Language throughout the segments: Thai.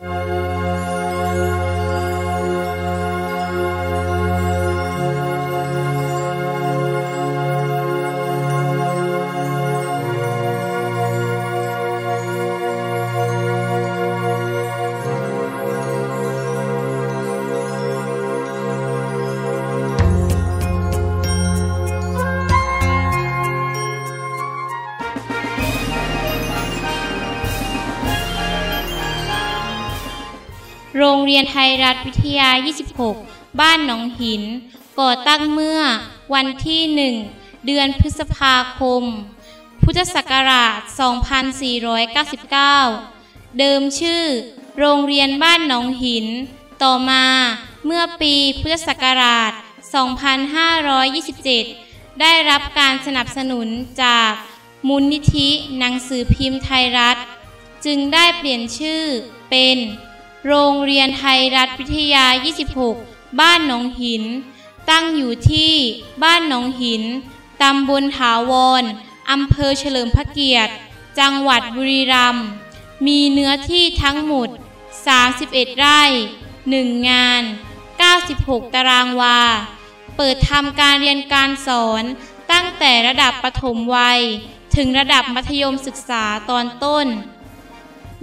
โร เรียนไทยรัฐวิทยา 26 บ้านหนองหิน ก่อตั้งเมื่อวันที่หนึ่งเดือนพฤษภาคม พุทธศักราช 2499 เดิมชื่อ โรงเรียนบ้านหนองหิน ต่อมาเมื่อปีพุทธศักราช 2527 ได้รับการสนับสนุนจากมูลนิธิหนังสือพิมพ์ไทยรัฐ จึงได้เปลี่ยนชื่อเป็น โรงเรียนไทยรัฐวิทยา 26 บ้านหนองหิน ตั้งอยู่ที่บ้านหนองหิน ตำบลถาวรอำเภอเฉลิมพระเกียรติ จังหวัดบุรีรัมย์ มีเนื้อที่ทั้งหมด 31 ไร่ 1 งาน 96 ตารางวา เปิดทำการเรียนการสอนตั้งแต่ระดับประถมวัย ถึงระดับมัธยมศึกษาตอนต้น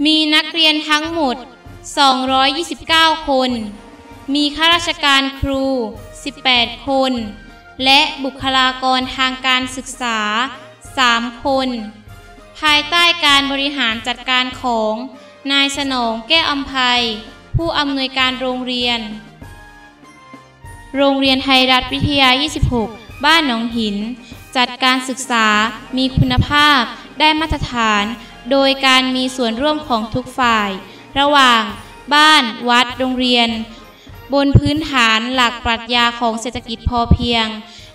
มีนักเรียนทั้งหมด 229 คน มีข้าราชการครู 18 คน และบุคลากรทางการศึกษา 3 คน ภายใต้การบริหารจัดการของ นายสนองแก้วอัมภัย ผู้อำนวยการโรงเรียน โรงเรียนไทยรัฐวิทยา 26 บ้านหนองหิน จัดการศึกษามีคุณภาพได้มาตรฐาน โดยการมีส่วนร่วมของทุกฝ่าย ระหว่าง บ้านวัดโรงเรียน บนพื้นฐานหลักปรัชญาของเศรษฐกิจพอเพียง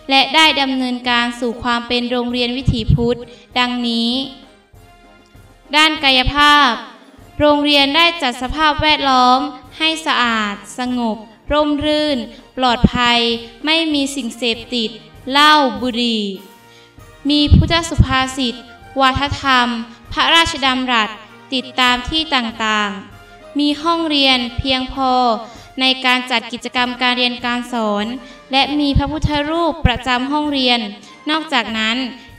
และได้ดำเนินการสู่ความเป็นโรงเรียนวิถีพุทธ ดังนี้ ด้านกายภาพ โรงเรียนได้จัดสภาพแวดล้อม ให้สะอาด สงบ ร่มรื่น ปลอดภัย ไม่มีสิ่งเสพติดเหล้าบุหรี่ มีพุทธสุภาษิตวัฒธรรม พระราชดำรัสติดตามที่ต่างๆ มีห้องเรียนเพียงพอ ในการจัดกิจกรรมการเรียนการสอน และมีพระพุทธรูปประจำห้องเรียน นอกจากนั้น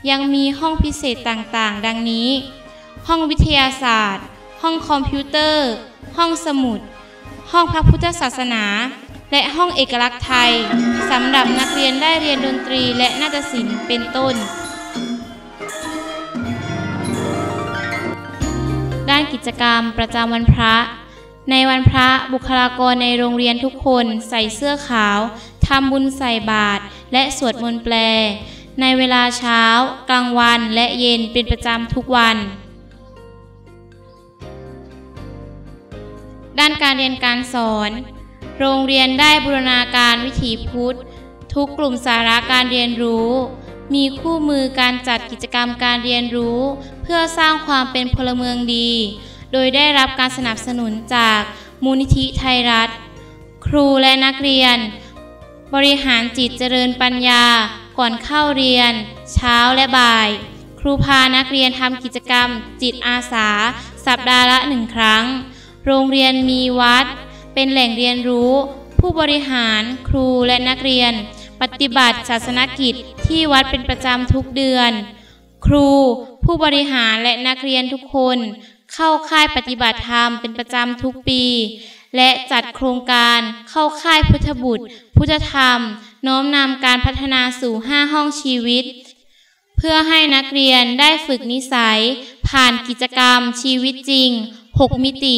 ยังมีห้องพิเศษต่างๆ ดังนี้ ห้องวิทยาศาสตร์ ห้องคอมพิวเตอร์ ห้องสมุด ห้องพระพุทธศาสนา และห้องเอกลักษณ์ไทยสำหรับนักเรียนได้เรียนดนตรีและนาฏศิลป์เป็นต้น ด้านกิจกรรมประจำวันพระ ในวันพระบุคลากรในโรงเรียนทุกคนใส่เสื้อขาวทำบุญใส่บาตรและสวดมนต์แปล ในเวลาเช้า กลางวันและเย็นเป็นประจำทุกวัน ด้านการเรียนการสอน โรงเรียนได้บูรณาการวิถีพุทธ ทุกกลุ่มสาระการเรียนรู้ มีคู่มือการจัดกิจกรรมการเรียนรู้ เพื่อสร้างความเป็นพลเมืองดี โดยได้รับการสนับสนุนจากมูลนิธิไทยรัฐ ครูและนักเรียน บริหารจิตเจริญปัญญา ก่อนเข้าเรียน เช้าและบ่าย ครูพานักเรียนทำกิจกรรม จิตอาสา สัปดาห์ละหนึ่งครั้ง โรงเรียนมีวัด เป็นแหล่งเรียนรู้ ผู้บริหารครูและนักเรียน ปฏิบัติศาสนกิจที่วัดเป็นประจำทุกเดือน ครู ผู้บริหารและนักเรียนทุกคน เข้าค่ายปฏิบัติธรรมเป็นประจำทุกปี และจัดโครงการเข้าค่ายพุทธบุตร พุทธธรรม น้อมนำการพัฒนาสู่ห้าห้องชีวิต เพื่อให้นักเรียนได้ฝึกนิสัย ผ่านกิจกรรมชีวิตจริง 6 มิติ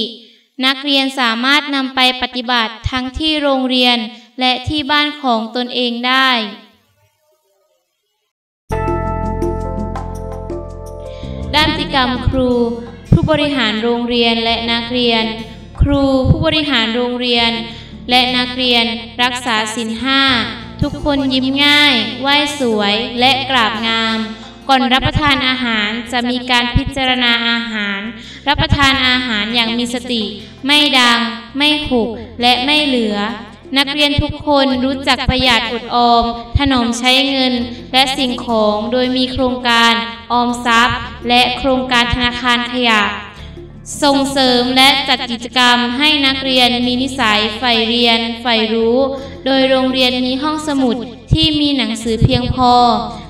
นักเรียนสามารถนำไปปฏิบัติทั้งที่โรงเรียนและที่บ้านของตนเองได้ด้านกิจกรรมครู ผู้บริหารโรงเรียนและนักเรียน ครูผู้บริหารโรงเรียน และนักเรียนรักษาศีลห้าทุกคนยิ้มง่าย ไหว้สวยและกราบงาม ก่อนรับประทานอาหารจะมีการพิจารณาอาหาร รับประทานอาหารอย่างมีสติ ไม่ดัง ไม่ขุกและไม่เหลือ นักเรียนทุกคนรู้จักประหยัดอดออม ถนอมใช้เงิน และสิ่งของโดยมีโครงการออมทรัพย์ และโครงการธนาคารขยะ ส่งเสริมและจัดกิจกรรมให้นักเรียนมีนิสัยใฝ่เรียนใฝ่รู้ โดยโรงเรียนมีห้องสมุดที่มีหนังสือเพียงพอ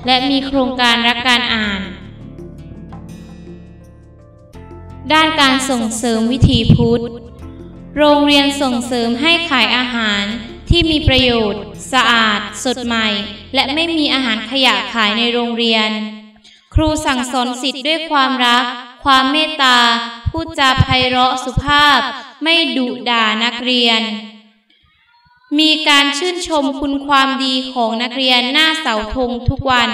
และมีโครงการรักการอ่าน ด้านการส่งเสริมวิถีพุทธ โรงเรียนส่งเสริมให้ขายอาหารที่มีประโยชน์ สะอาด สดใหม่ และไม่มีอาหารขยะขายในโรงเรียน ครูสั่งสอนสิทธิ์ด้วยความรัก ความเมตตา พูดจาไพเราะสุภาพ ไม่ดุด่านักเรียน มีการชื่นชมคุณความดีของนักเรียนหน้าเสาธงทุกวัน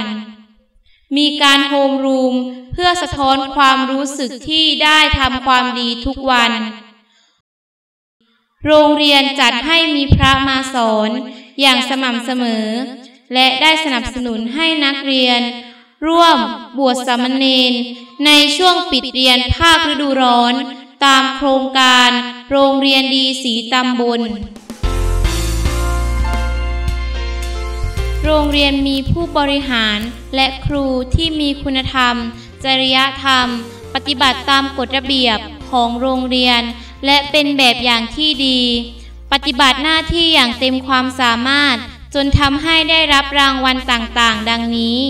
มีการโฮมรูมเพื่อสะท้อนความรู้สึกที่ได้ทำความดีทุกวัน โรงเรียนจัดให้มีพระมาสอนอย่างสม่ำเสมอ และได้สนับสนุนให้นักเรียน ร่วมบวชสามเณรในช่วงปิดเรียนภาคฤดูร้อน ตามโครงการโรงเรียนดีสีตำบล โรงเรียนมีผู้บริหารและครูที่มีคุณธรรม จริยธรรม ปฏิบัติตามกฎระเบียบของโรงเรียน และเป็นแบบอย่างที่ดี ปฏิบัติหน้าที่อย่างเต็มความสามารถ จนทำให้ได้รับรางวัลต่างๆ ดังนี้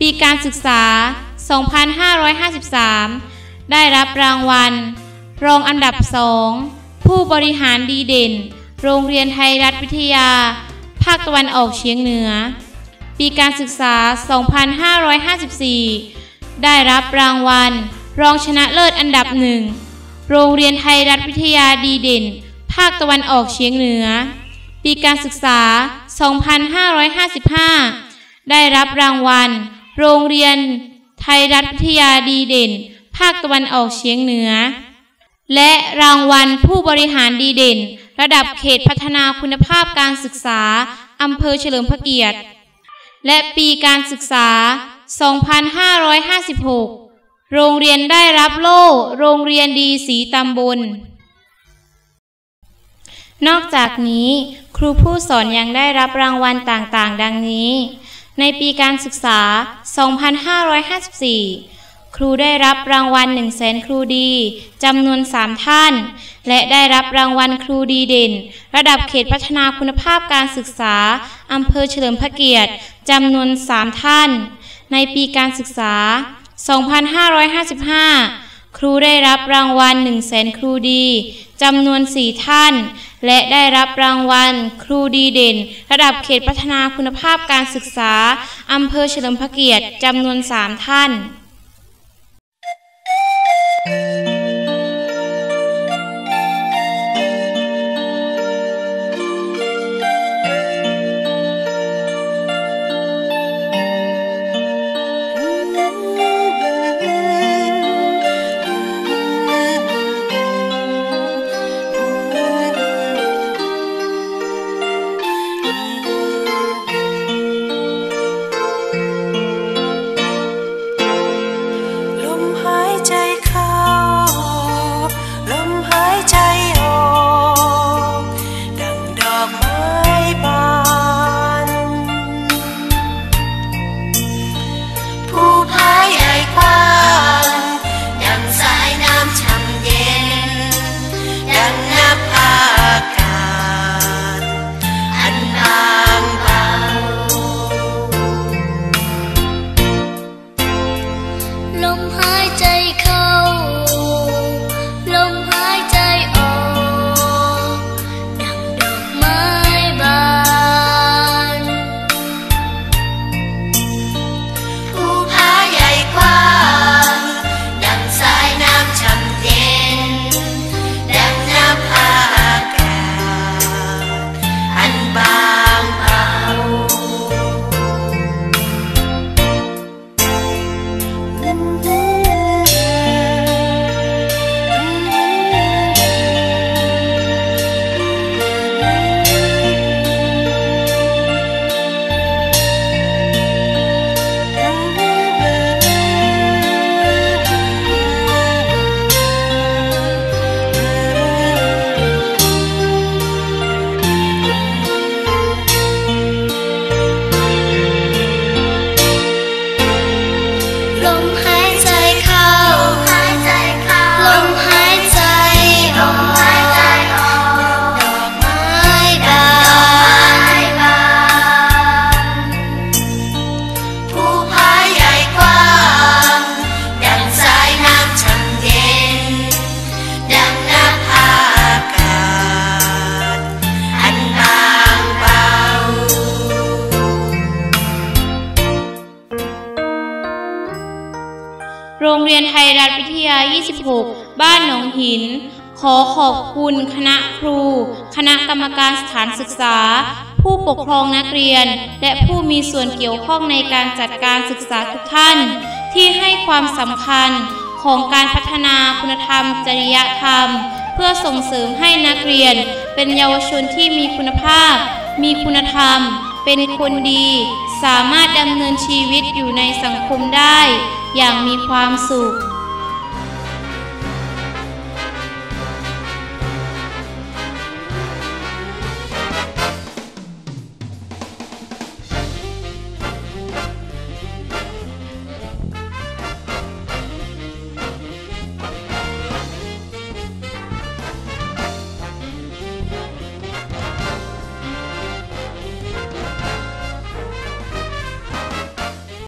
ปีการศึกษา 2553 ได้รับรางวัล รองอันดับสองผู้บริหารดีเด่น โรงเรียนไทยรัฐวิทยา ภาคตะวันออกเฉียงเหนือ ปีการศึกษา 2554 ได้รับรางวัล รองชนะเลิศอันดับหนึ่ง โรงเรียนไทยรัฐวิทยาดีเด่น ภาคตะวันออกเฉียงเหนือ ปีการศึกษา 2555 ได้รับรางวัล โรงเรียนไทยรัฐวิทยาดีเด่น ภาคตะวันออกเฉียงเหนือ และรางวัลผู้บริหารดีเด่น ระดับเขตพัฒนาคุณภาพการศึกษาอำเภอเฉลิมพระเกียรติ และปีการศึกษา 2556 โรงเรียนได้รับโล่ โรงเรียนดีสีตำบล นอกจากนี้ ครูผู้สอนยังได้รับรางวัลต่างๆ ดังนี้ ในปีการศึกษา 2554 ครูได้รับรางวัล 1 0 0 0 0แสนครูดีจำนวน 3 ท่าน และได้รับรางวัลครูดีเด่น ระดับเขตพัฒนาคุณภาพการศึกษาอำเภอเฉลิมพระเกียรติจำนวน 3 ท่าน ในปีการศึกษา 2555 ครูได้รับรางวัล1 0 0 0 0แสนครูดีจำนวน 4 ท่าน และได้รับรางวัล ครูดีเด่น ระดับเขตพัฒนาคุณภาพการศึกษาอำเภอเฉลิมพระเกียรติจำนวน 3 ท่านข 26 บ้านหนองหิน ขอขอบคุณคณะครู คณะกรรมการสถานศึกษา ผู้ปกครองนักเรียน และผู้มีส่วนเกี่ยวข้องในการจัดการศึกษาทุกท่าน ที่ให้ความสำคัญของการพัฒนาคุณธรรม จริยธรรม เพื่อส่งเสริมให้นักเรียน เป็นเยาวชนที่มีคุณภาพ มีคุณธรรม เป็นคนดี สามารถดำเนินชีวิตอยู่ในสังคมได้ อย่างมีความสุข